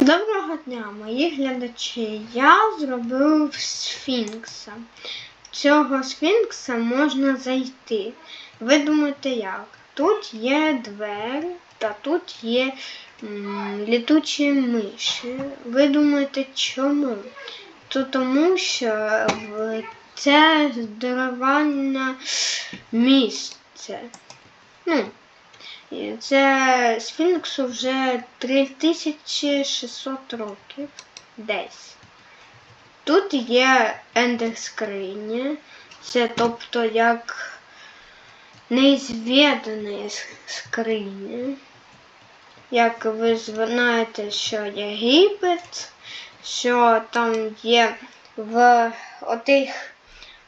Доброго дня, мої глядачі. Я зробив сфінкса. Цього сфінкса можна зайти. Ви думаєте як? Тут є двері та тут є літучі миші. Ви думаєте чому? То тому що це дерев'яне місце. Ну, Це Сфінксу вже 3600 років десь. Тут є ендерскрині, це тобто як неізвідані скрині. Як ви знаєте, що є Єгипет, що там є в отих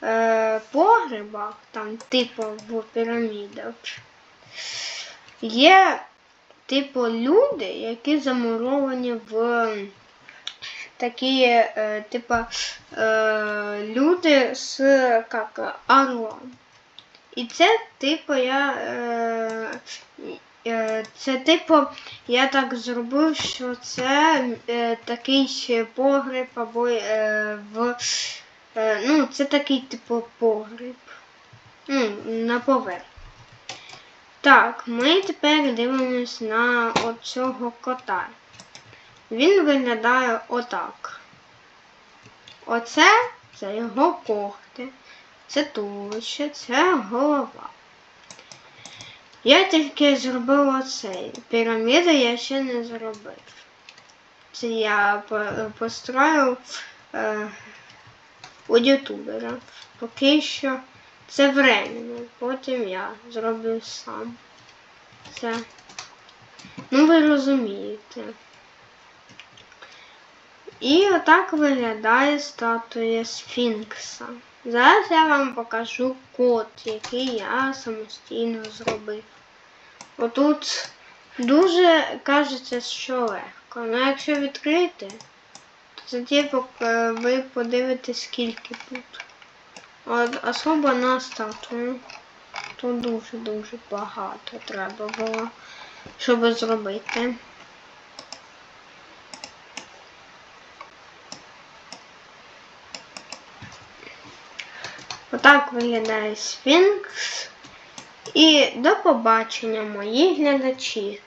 е, погребах, там типу в пірамідах. Є, типу, люди, які замуровані в такі, е, типу, е, люди з як, орлом. І це, типу, я. Е, е, це, типу, я так зробив, що це е, такий погреб або е, в. Е, ну, це такий, типу, погреб. Ну, на поверх. Так, ми тепер дивимось на оцього кота. Він виглядає отак. Оце це його когти, це туловище, це голова. Я тільки зробив оцей. Піраміди я ще не зробив. Це я по- построїв е, у ютубера. Поки що це временно, потім я зроблю сам. Це. Ну, ви розумієте. І отак виглядає статуя Сфінкса. Зараз я вам покажу код, який я самостійно зробив. Отут дуже кажеться, що легко. Ну якщо відкрити, то тоді ви подивитесь, скільки тут. Особо на статую. Тут дуже-дуже багато треба було, щоб зробити. Отак виглядає Сфінкс. І до побачення, мої глядачі.